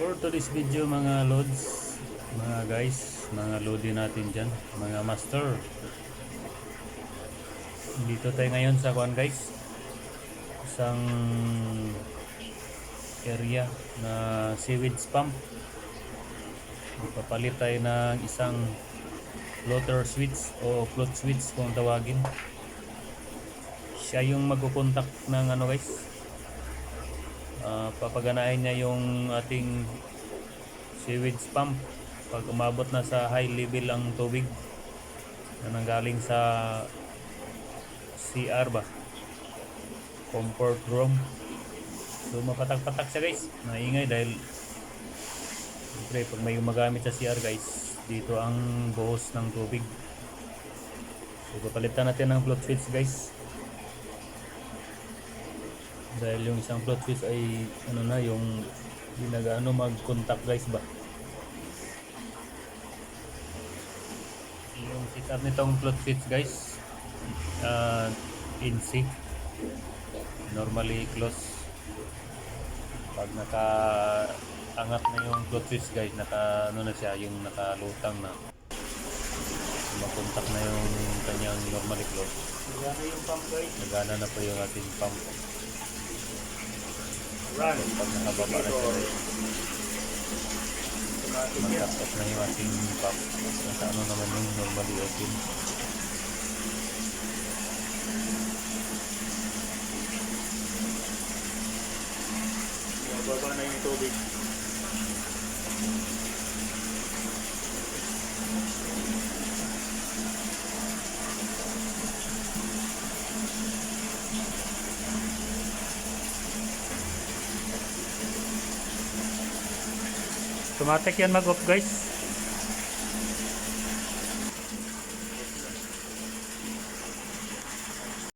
For today's video mga loads, mga guys, mga lodi natin dyan, mga master. Dito tayo ngayon sa kuan guys. Isang area na sewage pump. Ipapalit tayo ng isang floater switch o float switch kung tawagin. Siya yung magkukontak ng ano guys, Ah, papaganahin niya yung ating sewage pump. Pag umabot na sa high level ang tubig na nanggaling sa CR ba? Comfort room. So mapatak-patak siya guys. Maingay dahil siyempre pag may gumagamit sa CR guys dito ang buhos ng tubig. So papalitan natin ng float switch guys dahil yung isang float switch ay ano na yung hindi nag-ano mag-contact guys ba? Yung setup nitong float switch guys uh, NC normally close. Pag naka angat na yung float switch guys naka ano na siya yung nakalutang na. Mag-contact na yung kanyang normally close. Nagana yung pump guys. nagana na po yung ating pump. Pag nakababa na siya mag-cut na yung ating pump nasa ano naman yung normally open Mababa na yung tubig. Automatic yan mag-off guys